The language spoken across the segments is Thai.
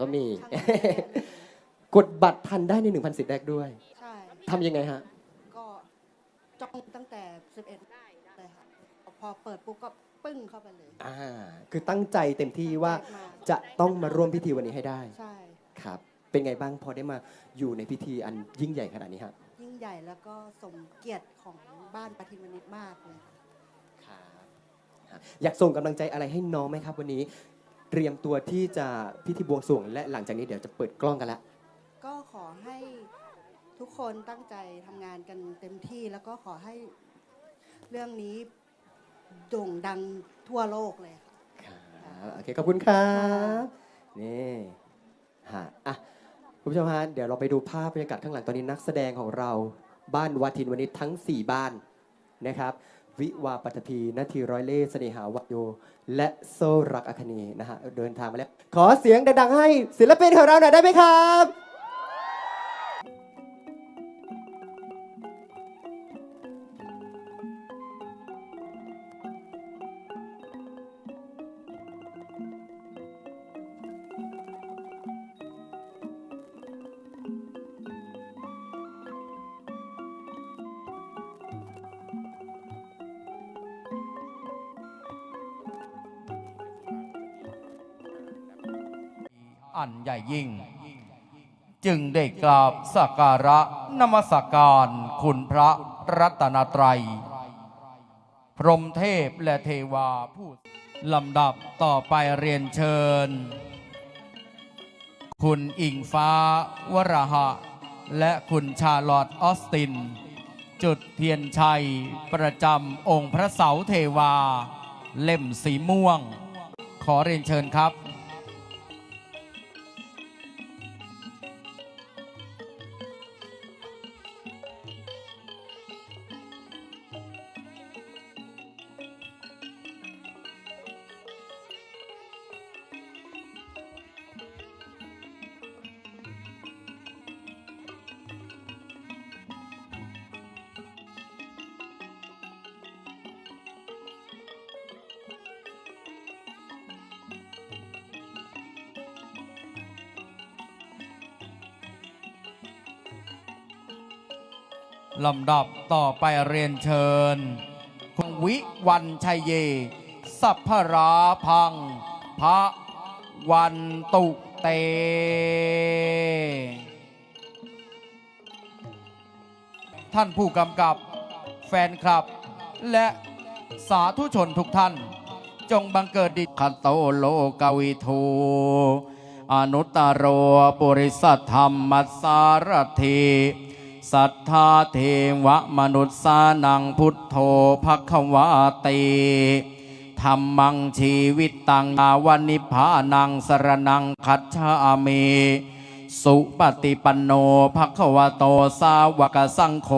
ก็มี กดบัตรทันได้ใน1,000สิทธิ์แรกด้วยใช่ ทำยังไงฮะ ก็จ้องตั้งแต่ 11ได้เลยค่ะ พอเปิดปุ๊บก็ปึ้งเข้าไปเลย อ่า คือตั้งใจเต็มที่ว่าตั้งใจมาจะต้องมาร่วมพิธีวันนี้ให้ได้ ใช่ ครับ เป็นไงบ้างพอได้มาอยู่ในพิธีอันยิ่งใหญ่ขนาดนี้ฮะ ยิ่งใหญ่แล้วก็สมเกียรติของบ้านปฏิมนิตมากเลย ครับ อยากส่งกำลังใจอะไรให้น้องไหมครับวันนี้ เตรียมตัวที่จะพิธีบวงสรวง และหลังจากนี้เดี๋ยวจะเปิดกล้องกันแล้วก็ขอให้ทุกคนตั้งใจทำงานกันเต็มที่ แล้วก็ขอให้เรื่องนี้โด่งดังทั่วโลกเลยค่ะ ครับโอเคขอบคุณครับนี่ฮะอะคุณผู้ชมฮะเดี๋ยวเราไปดูภาพบรรยากาศข้างหลังตอนนี้นักแสดงของเราบ้านวาทินวันนี้ทั้ง 4 บ้านนะครับ วิวาปัตภีนาทีร้อยเล่เสน่หาวาโย และโซรักอคเนย์นะฮะเดินทางมาแล้ว ขอเสียงดังๆให้ศิลปินของเราหน่อยได้ไหมครับ อันใหญ่ยิ่ง จึงได้กราบสักการะนมัสการคุณพระรัตนตรัย พรหมเทพและเทวาผู้ลำดับต่อไปเรียนเชิญ คุณอิงฟ้าวรหะ และคุณชาลอตออสติน จุดเทียนชัยประจำองค์พระเสาเทวา เล่มสีม่วง ขอเรียนเชิญครับ ลำดับต่อไปเรียนเชิญ คุณวิวันชัยเย สัพพราพัง พระวันตุเต ท่านผู้กำกับแฟนคลับ และสาธุชนทุกท่าน จงบังเกิดดิคัตโตโลกาวิทูอนุตตรโรปุริสัทธรรมสารถี สัทธาเทวมนุษย์สานังพุทโธภควาติธรรมังชีวิตตังอาวันิพพานังสรนังคัจฉามิสุปฏิปันโนภควโตสาวกสังโฆ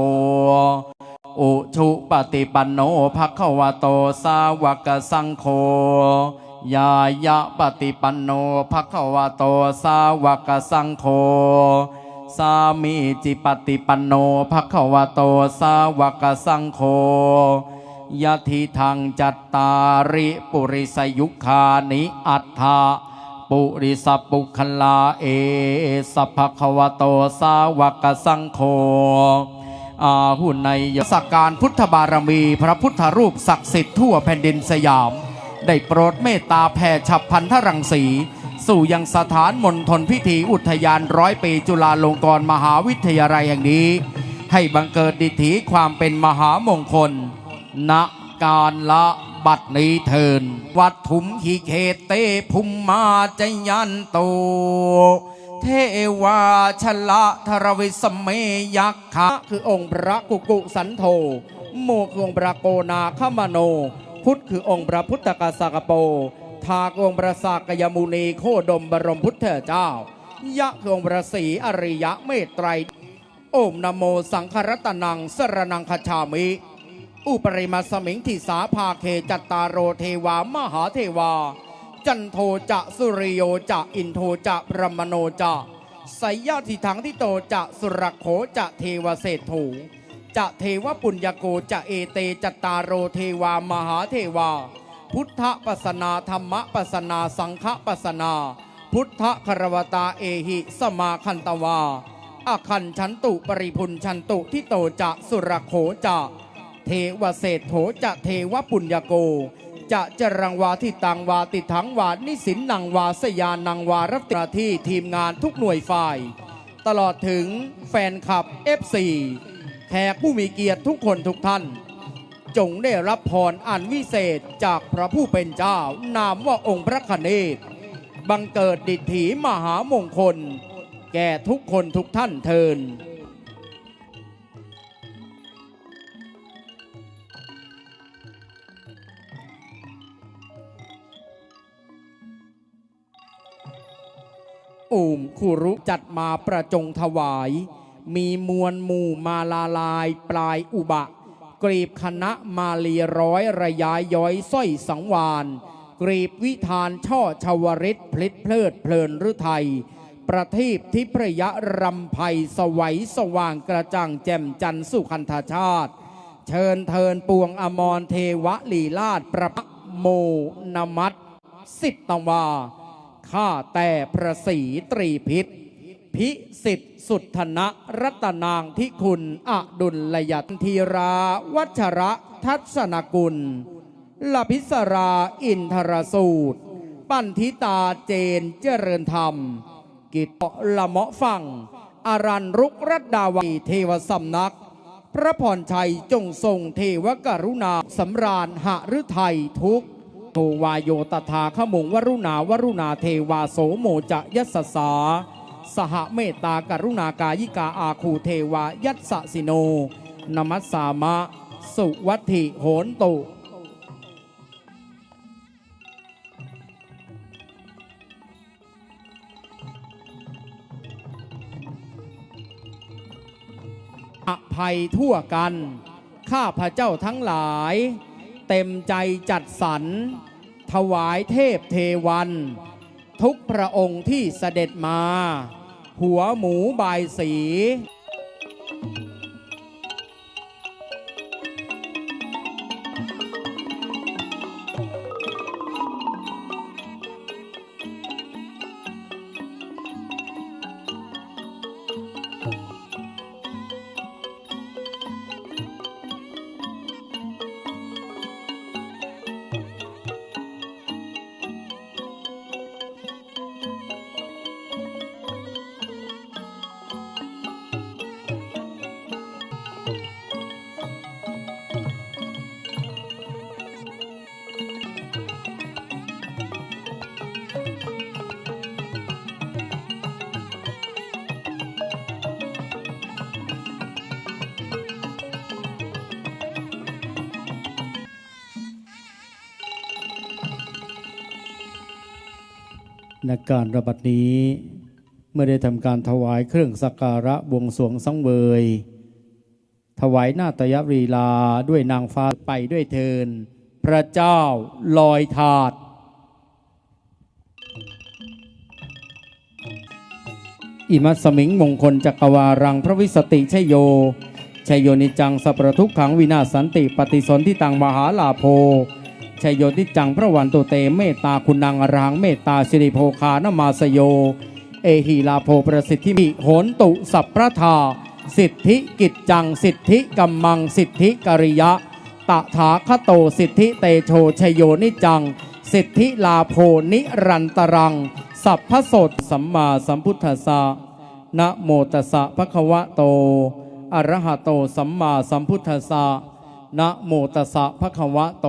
อุชุปฏิปันโนภควโตสาวกสังโฆยายะปฏิปันโนภควโตสาวกสังโฆ สามีจิปฏิปันโนภควโตสาวกสังโฆยะทิทางจัตตาริปุริสยุคานิอัฏฐาปุริสปุคลาเอสภควโตสาวกสังโฆอาหุนในยสักการพุทธบารมี พระพุทธรูปศักดิ์สิทธิ์ทั่วแผ่นดินสยาม ได้โปรดเมตตาแผ่ฉับพันธรังสี สู่ยังสถานมณฑลพิธีอุทยานร้อยปีจุฬาลงกรณ์มหาวิทยาลัยแห่งนี้ ให้บังเกิดดิถีความเป็นมหามงคล ณการละบัดนี้เทิน วัดถุมหิเคเตภุมมาจยันโต เทวาชละธรวิสเมยักขะคือองค์พระกุกุสันโธโมคือองค์พระโกนาคมโน พุทธคือองค์พระพุทธกสากโป ทาคองค์พระสากยมุนีโคดมบรมพุทธเจ้า ยะองค์พระศรีอริยะเมตไตรโอมนโมสังครัตนังสรนังคชามิ อุปริมาสมิงทิสาภาเคจัตตารโรเทวามหาเทวา จันโทจะสุริโยจะอินโทจะพรมโนจะไสยาทิทังทิโตจะสุรโขจะเทวเศรษถูจะเทวปุญญโกจะเอเตจัตตารโรเทวามหาเทวา พุทธปัสนาธรรมปัสนาสังฆปัสนา พุทธคารวตาเอหิสมาคันตวาอาคันชันตุปริพุนชันตุทิโตจะสุรโขจะ เทวเศษโถจะเทวปุญญโก จะจรังวาที่ตังวาติถังวานิสินนังวาสยานังวารัตนาที่ทีมงานทุกหน่วยฝ่าย ตลอดถึงแฟนคลับ F4 แขกผู้มีเกียรติทุกคนทุกท่าน จงได้รับพรอันวิเศษจากพระผู้เป็นเจ้า นามว่าองค์พระคเนศบังเกิดดิถีมหามงคล แก่ทุกคนทุกท่านเทินอูมคุรุจัดมาประจงถวาย มีมวลหมู่มาลาลายปลายอุบะ กรีบคณะมาลีร้อยระยายย้อยสร้อยสังวานกรีบวิธานช่อชวริตพลิดเพลิดเพลินฤทัยประทีปทิพยรำไพสวัยสว่างกระจ่างแจ่มจันสุขันธาชาติ เชิญเทินปวงอมรเทวลีลาดประพะโมนมัตสิตตวาข้าแต่พระศรีตรีพิษ พิสิทธิสุทธนะรัตนางที่คุณอดุลยธีราวัชระทัศนกุลลพิสราอินทรสูตร ปันธิตาเจนเจริญธรรม กิตละเมาะฟังอารันรุกรัตดาวีเทวสำนัก พระพรชัยจงทรงเทวกรุณาสำราญหฤทัยทุกโทวายโยตถาขมงวรุณาวรุณาเทวาโสโมจะยสสา สหเมตตากรุณากายิกาอาคูเทวายัสสสิโน นมัสสามะ สุวัติโหนตุอภัยทั่วกัน ข้าพระเจ้าทั้งหลาย เต็มใจจัดสรร ถวายเทพเทวัน ทุกพระองค์ที่เสด็จมา หัวหมูบายสี ในการระบัดนี้ เมื่อได้ทำการถวายเครื่องสักการะบวงสรวงสังเวย ถวายนาตยรีลาด้วยนางฟ้าไปด้วยเทิน พระเจ้าลอยถาดอิมัสมิงมงคลจักรวารังพระวิสติชยโยชัยโยนิจังสัพพะทุกขังวินาศสันติปฏิสนธิตังมหาลาโภ ชัยโยนิจังพระวันตุเตเมตตาคุณนางอรังเมตตาสิริโภคานมาสโย เอหิลาโภประสิทธิมิโหนตุสัพพระทา สิทธิกิจจังสิทธิกัมมังสิทธิกริยะ ตถาคโตสิทธิเตโชชยโยนิจัง สิทธิลาโภนิรันตรัง สัพพสดสัมมาสัมพุทธสสะนะโมตัสสะภะคะวะโตอะระหะโตสัมมาสัมพุทธัสสะนะโมตัสสะภะคะวะโต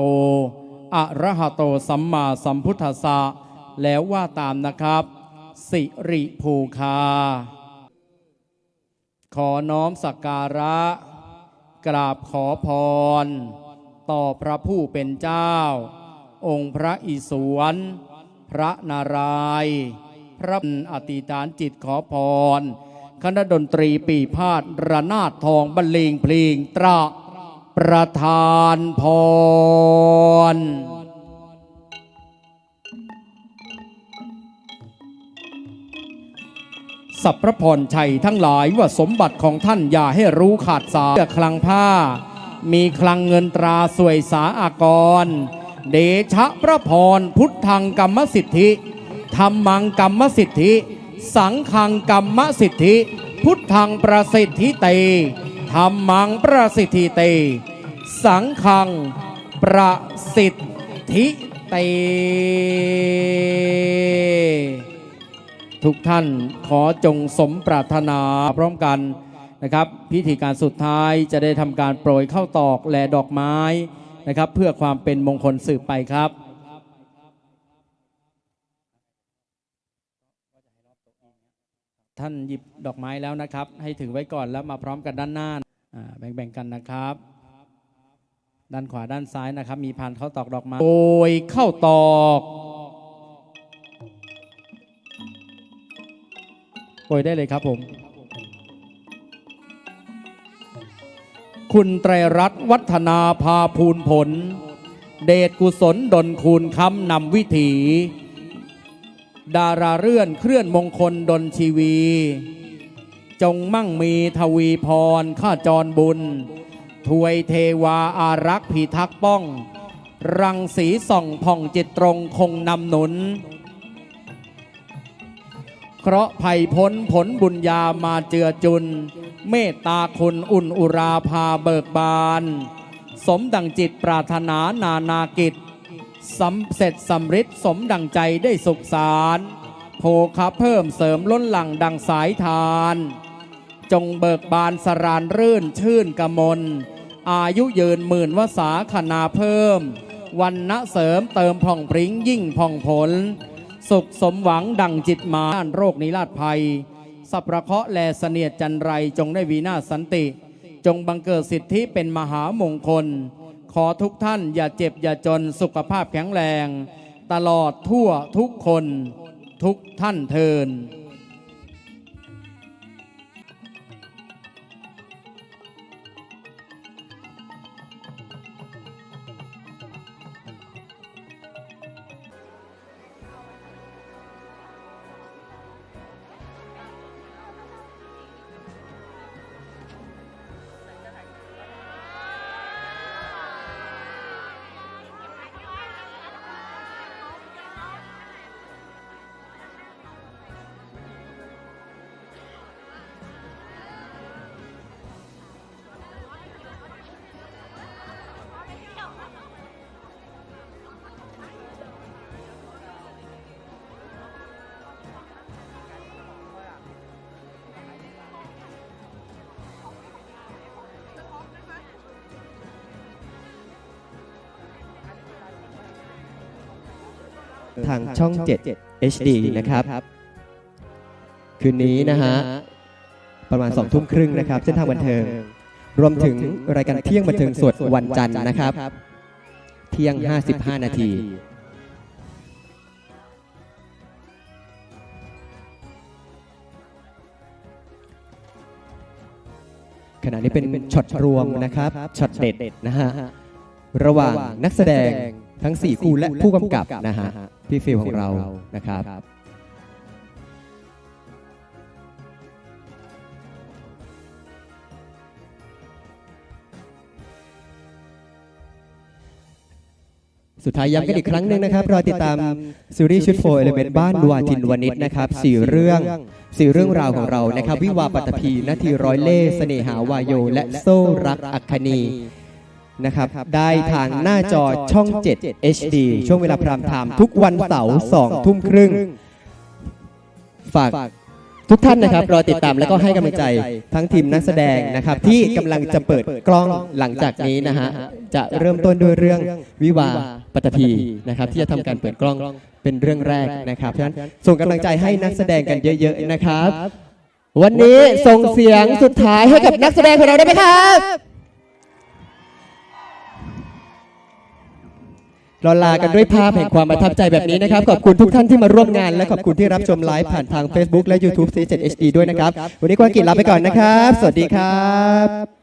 อะระหะโตสัมมาสัมพุทธัสสะแล้วว่าตามนะครับ สิริภูคา ขอน้อมสักการะ กราบขอพร ต่อพระผู้เป็นเจ้า องค์พระอิศวรพระนารายณ์พระอติฐานจิตขอพร คณะดนตรีปีพาดระนาดทองบรรเลงเพลงตระ ประธานพร สัพพรพรชัยทั้งหลายว่าสมบัติของท่านอย่าให้รู้ขาดสายเสื้อคลังผ้า มีคลังเงินตราสวยสาอากร เดชะพระพรพุทธังกรรมสิทธิธรรมังกรรมสิทธิ สังฆังกรรมสิทธิ พุทธังประสิทธิเต ธรรมังประสิทธิเต สังฆังประสิทธิเต ทุกท่านขอจงสมปรารถนาพร้อมกันนะครับ พิธีการสุดท้ายจะได้ทำการโปรยเข้าตอกและดอกไม้นะครับ เพื่อความเป็นมงคลสืบไปครับ ท่านหยิบดอกไม้แล้วนะครับ ให้ถือไว้ก่อนแล้วมาพร้อมกันด้านหน้าแบ่งๆกันนะครับ ด้านขวาด้านซ้ายนะครับ มีพานเข้าตอกดอกไม้โปรยเข้าตอกโปรยได้เลยครับผม คุณไตรรัตน์วัฒนาพาภูลผล เดชกุศลดลคูณคำนำวิถี ดาราเรื่อนเคลื่อนมงคลดลชีวี จงมั่งมีทวีพรข้าจรบุญ ถวยเทวาอารักษ์พิทักป้อง รังสีส่องผ่องจิตตรงคงนำหนุน เคราะห์ภัยพ้นผลบุญญามาเจือจุน เมตตาคุณอุ่นอุราพาเบิกบาน สมดังจิตปรารถนานานากิจ สำเสร็จสำฤทธิ์สมดังใจได้สุขสารโภคาเพิ่มเสริมล้นหลังดังสายทาน จงเบิกบานสรานรื่นชื่นกมล อายุยืนหมื่นวสาขนาเพิ่ม วันนะเสริมเติมผ่องปริ้งยิ่งผ่องผล สุขสมหวังดังจิตหมาด้านโรคนิราชภัย สัพระเคาะแลเสนียดจันไรจงได้วีนาสันติ จงบังเกิดสิทธิเป็นมหามงคล อทุกท่านอย่าเจ็บอย่าจนสุขภาพแข็งแรง ตลอดทั่วทุกคนทุกท่านเทิน ทางช่อง 7 HD นะครับ คืนนี้นะฮะ ประมาณ2ทุ่มครึ่งนะครับ เส้นทางบันเทิง รวมถึงรายการเที่ยงบันเทิงสดวันจันทร์นะครับ เที่ยง 55 นาทีขณะนี้เป็นช็อตรวมนะครับช็อตเด็ดนะฮะ ระหว่างนักแสดงทั้ง 4 คู่และผู้กำกับนะฮะ พี่ฟิลของเรานะครับ สุดท้ายย้ำกันอีกครั้งหนึ่งนะครับ รอติดตามซีรีส์ชุดโฟเอลเมนต์บ้านวาทินวนิชนะครับสี่เรื่องสี่เรื่องราวของเรานะครับ วิวาห์ปัตตภีนาทีร้อยเล่ห์เสน่หาวายโย และโซ่รักอัคคณี นะครับ ได้ทางหน้าจอช่อง 7 HD ช่วงเวลาพรามไทม์ทุกวันเสาร์2ทุ่มครึ่ง ฝากทุกท่านนะครับรอติดตามแล้วก็ให้กำลังใจทั้งทีมนักแสดงนะครับ ที่กำลังจะเปิดกล้องหลังจากนี้นะฮะจะเริ่มต้นด้วยเรื่องวิวาห์ปัตตภีนะครับที่จะทำการเปิดกล้องเป็นเรื่องแรกนะครับเพราะฉะนั้นส่งกำลังใจให้นักแสดงกันเยอะ ๆ นะครับ วันนี้ส่งเสียงสุดท้ายให้กับนักแสดงของเราได้ไหมครับ เราลากันด้วยภาพแห่งความประทับใจแบบนี้นะครับ ขอบคุณทุกท่านที่มาร่วมงาน และขอบคุณที่รับชมไลฟ์ผ่านทาง Facebook และ YouTube C7 HD ด้วยนะครับ วันนี้กวางกิจลาไปก่อนนะครับ สวัสดีครับ